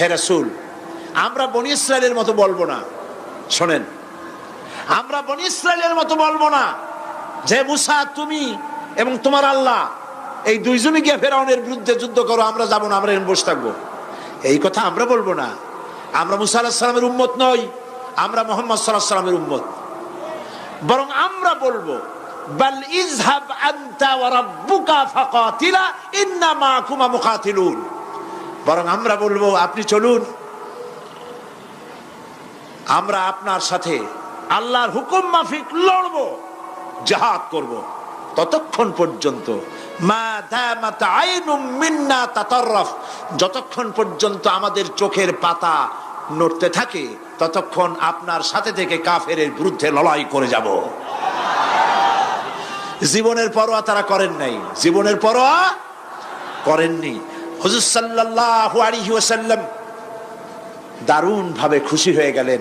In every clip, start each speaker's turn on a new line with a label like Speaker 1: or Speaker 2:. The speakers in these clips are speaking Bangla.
Speaker 1: হে রাসূল, আমরা বনি ইসরায়েলের মতো বলব না। শোনেন, আমরা বনি ইসরায়েলের মতো বলব না যে মুসা, তুমি এবং তোমার আল্লাহ এই দুইজনে গিয়ে ফেরাউনের বিরুদ্ধে যুদ্ধ করো, আমরা যাব না, আমরা বসে থাকব। এই কথা আমরা বলব না। আমরা মুসা আল্লাহ সাল্লামের উম্মত নই, আমরা মোহাম্মদ সাল্লাহ সাল্লামের উম্মত। বরং আমরা বলব, বাল ইজহাব আনতা ওয়া রাব্বুকা ফাকাতিলা ইন্না মাকুমা মুকাতিলুন। বরং আমরা বলব, আপনি চলুন। আমরা আপনার সাথে আল্লাহর হুকুম মাফিক লড়ব, জাহাদ করব। ততক্ষণ পর্যন্ত যতক্ষণ পর্যন্ত আমাদের চোখের পাতা নড়তে থাকে, ততক্ষণ আপনার সাথে থেকে কাফেরের বিরুদ্ধে লড়াই করে যাব। জীবনের পরোয়া তারা করেন নাই। জীবনের পরোয়া করেননি। হুজুর আলাইহি ওয়াসাল্লাম দারুণ ভাবে খুশি হয়ে গেলেন।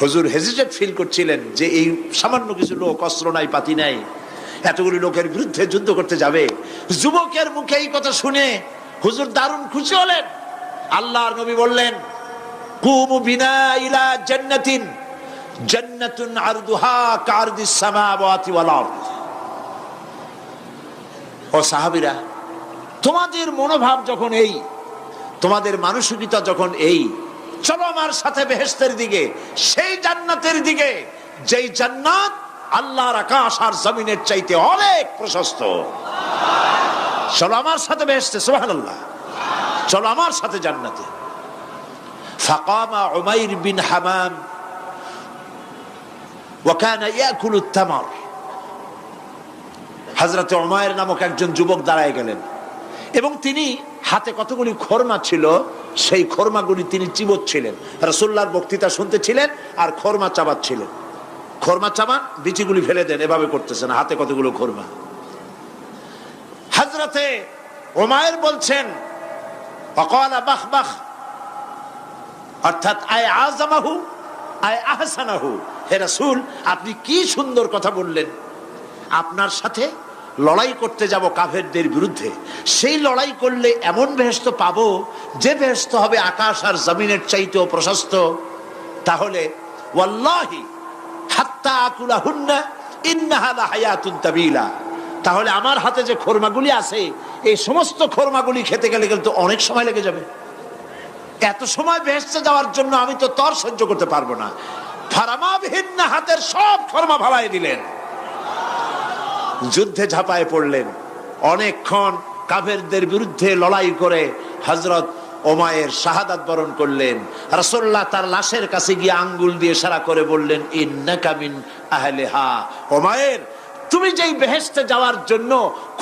Speaker 1: হুজুর হেজিটেট ফিল করছিলেন যে এই সামান্য কিছু লোক, অস্ত্র নাই, পাতি নাই, এতগুলি লোকের বিরুদ্ধে যুদ্ধ করতে যাবে। যুবকের মুখে এই কথা শুনে হুজুর দারুণ খুশি হলেন। আল্লাহর নবী বললেন, কুমু বিনা ইলা জান্নাতিন, জান্নাতুন আরদুহা কারদিস সামাওয়াতি ওয়াল আরদ। ও সাহাবীরা তোমাদের মনোভাব যখন এই তোমাদের মানসিকতা যখন এই চলো আমার সাথে বেহেস্তের দিকে সেই জান্নাতের দিকে যেই জান্নাত আল্লাহর আকাশ আর জমিনের চাইতে অনেক প্রশস্ত চলো আমার সাথে বেহেস্তে সুবহানাল্লাহ চলো আমার সাথে জান্নাতে ফাকামা উমাইর বিন হামাম وكان ياكل التمر হযরত উমাইর নামক একজন যুবক দাঁড়ায় গেলেন এবং তিনি হাতে কতগুলি খোরমা ছিল, সেই খোরমাগুলি তিনি চিবোচ্ছিলেন। রসুল্লাহর বক্তৃতা শুনতেছিলেন আর খোরমা চাবাচ্ছিলেন। খোরমা চাবান বিচিগুলি ফেলে দেন, এভাবে করতেছেন, হাতে কতগুলো খোরমা। হাজরতে ওমায়ের বলছেন, অকলা বাহ বাহ, অর্থাৎ আয় আজামাহু আয় আহসানাহু। হে রাসূল, আপনি কি সুন্দর কথা বললেন। আপনার সাথে লড়াই করতে যাব কাফেরদের বিরুদ্ধে, সেই লড়াই করলে এমন বেহেস্ত পাবো, যে বেহেস্ত হবে আকাশ আর জমিনের চাইতেও প্রশস্ত। তাহলে হাত্তা তাহলে আমার হাতে যে খোরমাগুলি আছে, এই সমস্ত খোরমাগুলি খেতে গেলে কিন্তু অনেক সময় লেগে যাবে। এত সময় বেহেস্তে যাওয়ার জন্য আমি তো তর সহ্য করতে পারব না। ফারামাবিহীন হাতের সব খরমা ভালাই দিলেন। যুদ্ধে ঝাঁপায় পড়লেন। অনেকক্ষণ কাফেরদের বিরুদ্ধে লড়াই করে হজরত ওমায়ের শাহাদাত বরণ করলেন। রাসূলুল্লাহ তার লাশের কাছে গিয়ে আঙ্গুল দিয়ে সারা করে বললেন, ইন্নাকা মিন আহলিহা। ওমায়ের, তুমি যেই বেহেস্তে যাওয়ার জন্য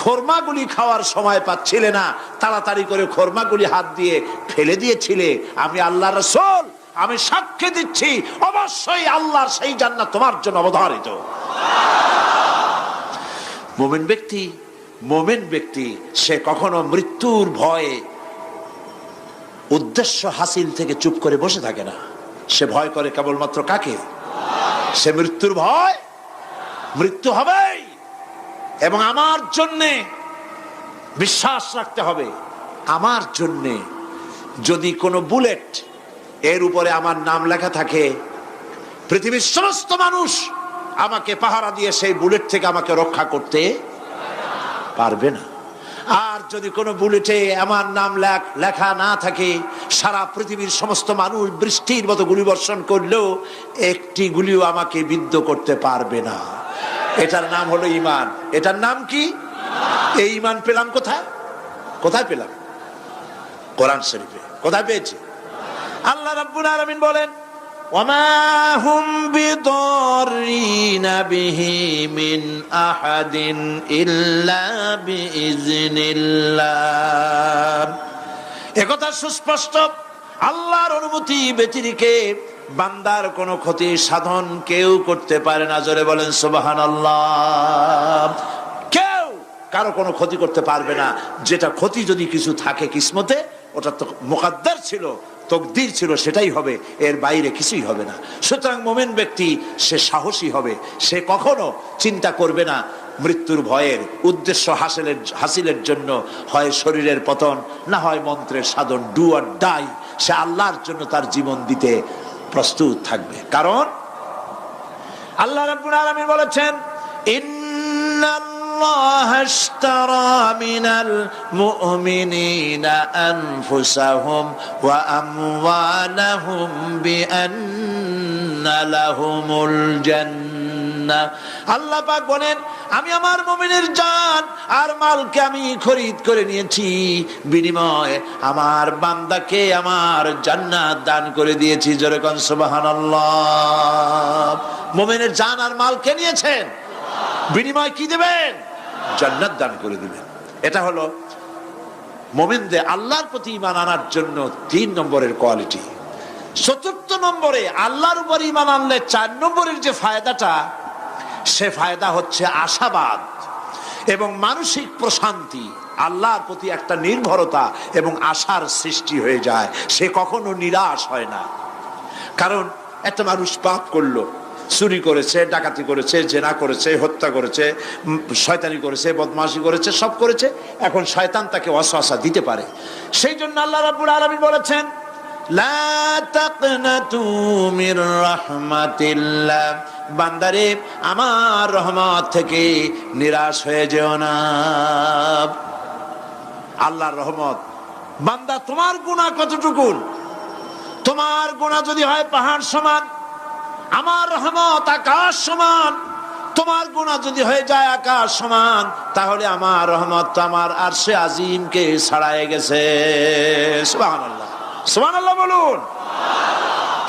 Speaker 1: খোরমাগুলি খাওয়ার সময় পাচ্ছিলে না, তাড়াতাড়ি করে খোরমাগুলি হাত দিয়ে ফেলে দিয়েছিলে। আমি আল্লাহ রসুল, আমি সাক্ষী দিচ্ছি, অবশ্যই আল্লাহর সেই জান্নাত তোমার জন্য অবধারিত। মোমেন ব্যক্তি মোমেন ব্যক্তি, সে কখনো মৃত্যুর ভয়ে উদ্দেশ্য হাসিল থেকে চুপ করে বসে থাকে না। সে ভয় করে কেবলমাত্র কাকে? সে মৃত্যুর ভয়? মৃত্যু হবেই। এবং আমার জন্যে বিশ্বাস রাখতে হবে, আমার জন্যে যদি কোনো বুলেট এর উপরে আমার নাম লেখা থাকে, পৃথিবীর সমস্ত মানুষ আমাকে পাহারা দিয়ে সেই বুলেট থেকে আমাকে রক্ষা করতে পারবে না। আর যদি কোনো বুলেটে আমার নাম লেখ- লেখা না থাকে, সারা পৃথিবীর সমস্ত মানুষ বৃষ্টির মতো গুলি বর্ষণ করলেও একটি গুলিও আমাকে বিদ্ধ করতে পারবে না। এটার নাম হলো ইমান এটার নাম কি? এই ইমান পেলাম কোথায়? কোথায় পেলাম? কোরআন শরীফে। কোথায় পেয়েছি? আল্লাহ রাব্বুল আলামিন বলেন وما هم بضارين به من أحد إلا بإذن الله একথা সুস্পষ্ট আল্লাহর অনুমতি ব্যতিরিকে বান্দার কোনো ক্ষতি সাধন কেউ করতে পারে না জোরে বলেন সুবাহান কেউ কারো কোনো ক্ষতি করতে পারবে না যেটা ক্ষতি যদি কিছু থাকে কিসমতে ওটা তো মোকাদ্দার ছিল তকদির ছিল, সেটাই হবে। এর বাইরে কিছুই হবে না। সুতরাং মোমেন ব্যক্তি, সে সাহসী হবে। সে কখনো চিন্তা করবে না মৃত্যুর ভয়ের উদ্দেশ্য হাসিলের হাসিলের জন্য। হয় শরীরের পতন, না হয় মন্ত্রের সাধন। ডু আর ডাই সে আল্লাহর জন্য তার জীবন দিতে প্রস্তুত থাকবে। কারণ আল্লাহ রাব্বুল আলামিন বলেছেন ইন্নাল্লাহা আশতারা মিনাল মুমিনিনা আনফুসাহুম ওয়া আমওয়ালাহুম বিআন্না লাহুমুল জান্নাহ আল্লাহ পাক বলেন, আমি আমার মুমিনের জান আর মালকে আমি খরিদ করে নিয়েছি। বিনিময়ে আমার বান্দাকে আমার জান্নাত দান করে দিয়েছি। যেরকম সুবহানাল্লাহ। মুমিনের জান আর মালকে নিয়েছেন? বিনিময় কি দেবেন? জান্নাত দান করে দিবেন। এটা হলো মোমিনদের আল্লাহর প্রতি ইমান আনার জন্য তিন নম্বরের কোয়ালিটি। চতুর্থ নম্বরে আল্লাহর উপর ইমান আনলে চার নম্বরের যে ফায়দাটা, সে ফায়দা হচ্ছে আশাবাদ এবং মানসিক প্রশান্তি। আল্লাহর প্রতি একটা নির্ভরতা এবং আশার সৃষ্টি হয়ে যায়। সে কখনো নিরাশ হয় না। কারণ একটা মানুষ পাপ করল চুরি করেছে, ডাকাতি করেছে, জেনা করেছে, হত্যা করেছে শয়তানি করেছে, বদমাশি করেছে, সব করেছে। এখন শয়তান তাকে অশাসা দিতে পারে। সেই জন্য আল্লাহ রাব্বুল আলামিন বলেছেন বান্দারে, আমার রহমত থেকে নিরাশ হয়ে যেও না। আল্লাহর রহমত। বান্দা, তোমার গুণা কতটুকুন? তোমার গুণা যদি হয় পাহাড় সমান আমার রহমত আকাশ সমান, তোমার গুণা যদি হয়ে যায় আকাশ সমান, তাহলে আমার রহমত আমার আর সে আজিমকে ছাড়াই গেছে। সুবাহ সুবাহ বলুন।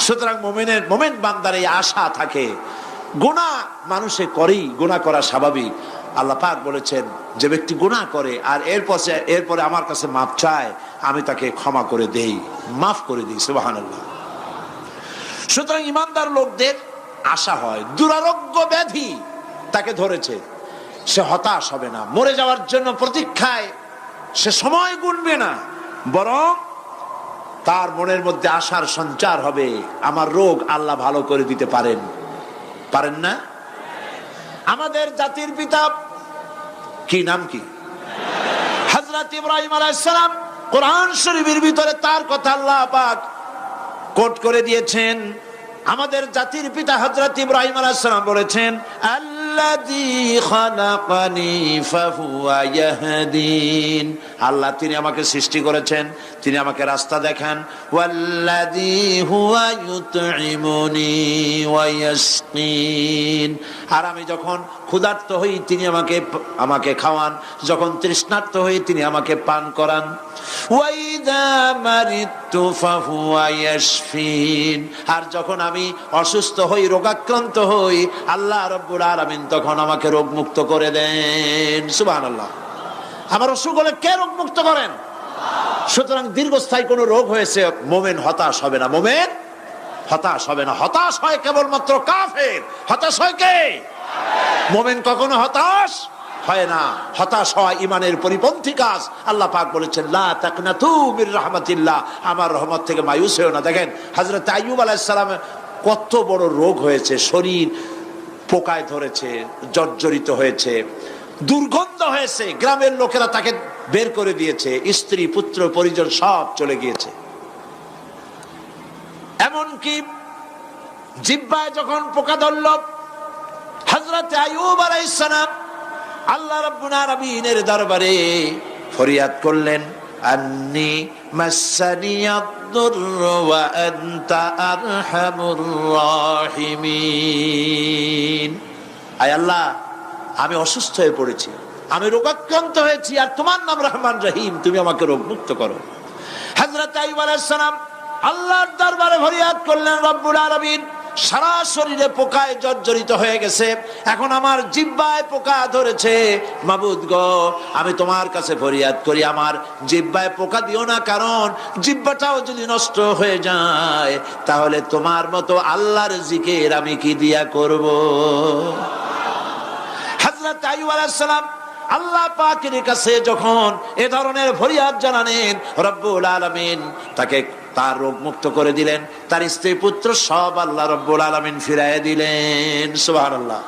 Speaker 1: সুতরাং মোমেনের, মোমেন বান্দার এই আশা থাকে। গুণা মানুষে করেই, গুণা করা স্বাভাবিক। আল্লাহ পাক বলেছেন, যে ব্যক্তি গুণা করে আর এরপর এরপরে আমার কাছে মাপ চায়, আমি তাকে ক্ষমা করে দেই, মাফ করে দিই সুবাহান সুতরাং ইমানদার লোকদের আশা হয়, দুরারোগ্য ব্যাধি তাকে ধরেছে। সে হতাশ হবে না, মরে যাওয়ার জন্য প্রতীক্ষায় সে সময় গুনবে না, বরং তার মনের মধ্যে আশার সঞ্চার হবে, আমার রোগ আল্লাহ ভালো করে দিতে পারেন। পারেন না? আমাদের জাতির পিতা কি নাম কি? হজরত ইব্রাহিম আলাইসালাম কোরআন শরীফের ভিতরে তার কথা আল্লাহ পাক কোট করে দিয়েছেন। আমাদের জাতির পিতা হজরত ইব্রাহিম আলাইসালাম বলেছেন আল্লাহ তিনি আমাকে সৃষ্টি করেছেন। তিনি আমাকে রাস্তা দেখান। আর আমি যখন ক্ষুধার্ত হই, তিনি আমাকে আমাকে খাওয়ান। যখন তৃষ্ণার্ত হই, তিনি আমাকে পান করান। আর যখন আমি অসুস্থ হই, রোগাক্রান্ত হই, আল্লাহ রব্বুল আলামিন তখন আমাকে রোগ মুক্ত করে দেন। সুবহানাল্লাহ। আমার অসুখ হলে কে রোগ মুক্ত করেন? সুতরাং দীর্ঘস্থায়ী কোনো রোগ হয়েছে, মোমেন হতাশ হবে না। মোমেন হতাশ হবে না। হতাশ হয় কেবলমাত্র কাফের। হতাশ হয় কে? মোমেন কখনো হতাশ হয় না। হতাশ হওয়া ইমানের পরিপন্থী কাজ। আল্লাহ পাক বলেছেন, লা তাকনাতু মির রাহমাতিল্লাহ। আমার রহমত থেকে মায়ুস হয়েও না। দেখেন, হযরত আইয়ুব আলাইহিস কত বড় রোগ হয়েছে। শরীর পোকায় ধরেছে, জর্জরিত হয়েছে। দুর্গন্ধ হয়েছে। গ্রামের লোকেরা তাকে বের করে দিয়েছে। স্ত্রী, পুত্র, পরিজন সব চলে গিয়েছে। এমনকি জিব্বায় যখন পোকা ধরল হজরত আয়ুব আলাইসালাম আল্লাহ রাব্বুল আলামিনের দরবারে ফরিয়াদ করলেন, আন্নি আয় আল্লাহ আমি অসুস্থ হয়ে পড়েছি। আমি রোগাক্রান্ত হয়েছি আর তোমার নাম রহমান রহিম, তুমি আমাকে রোগ মুক্ত করো। হযরত আইয়ুব আলাইহিস আল্লাহর দরবারে ফরিয়াদ করলেন, রব্বুল আলামিন, সারা শরীরে পোকায় জর্জরিত হয়ে গেছে, এখন আমার জিব্বায় পোকা ধরেছে। মাবুদ গো, আমি তোমার কাছে ফরিয়াদ করি, আমার জিব্বায় পোকা দিও না, কারণ জিব্বাটাও যদি নষ্ট হয়ে যায়, তাহলে তোমার মতো আল্লাহর জিকের আমি কি দিয়া করব? আল্লাহ কাছে যখন এ ধরনের ফরিয়াদ জানালেন, রব্বুল আলামিন তাকে তার রোগ মুক্ত করে দিলেন, তার স্ত্রী পুত্র সব আল্লাহ রব্বুল আলামিন ফিরাইয়া দিলেন। সুবহানাল্লাহ।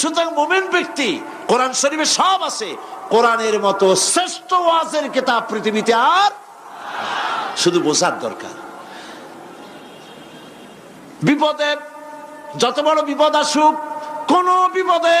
Speaker 1: সুতরাং মুমিন ব্যক্তি, কোরআন শরীফে সব আছে, কোরআনের মতো শ্রেষ্ঠ ওয়াজের কিতাব পৃথিবীতে আর শুধু বোঝার দরকার। বিপদে যত বড় বিপদ আসুক, কোন বিপদে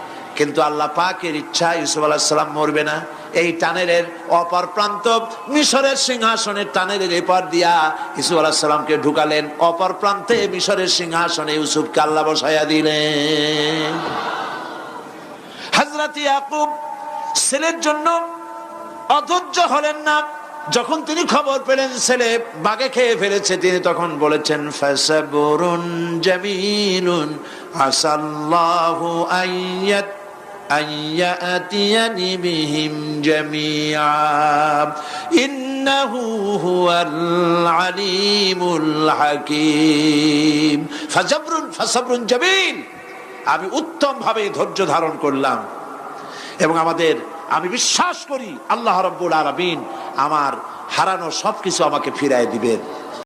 Speaker 1: কিন্তু আল্লাহ পাকের ইচ্ছা ইউসুফ আলাহিসাল্লাম মরবে না। এই টানেলের অপর প্রান্ত মিশরের সিংহাসনের টানেলের এপার দিয়া ইসুফ আলাহিসাল্লামকে ঢুকালেন। অপর প্রান্তে মিশরের সিংহাসনে ইউসুফকে আল্লাহ বসাইয়া দিলেন। হাজরাত ছেলের জন্য অধৈর্য হলেন না। যখন তিনি খবর পেলেন ছেলে বাগে খেয়ে ফেলেছে, তিনি তখন বলেছেন, ফাসাবুরুন জামিলুন আসাল্লাহু আইয়াত আইয়াতিয়ানি বিহিম জামিআ ইন্নাহু হুয়াল আলিমুল হাকীম ফাসাবরুন ফাসাবরুন জামিল আমি উত্তম ভাবে ধৈর্য ধারণ করলাম। এবং আমাদের আমি বিশ্বাস করি আল্লাহ রব্বুল আলমিন আমার হারানো সবকিছু আমাকে ফিরায় দিবেন।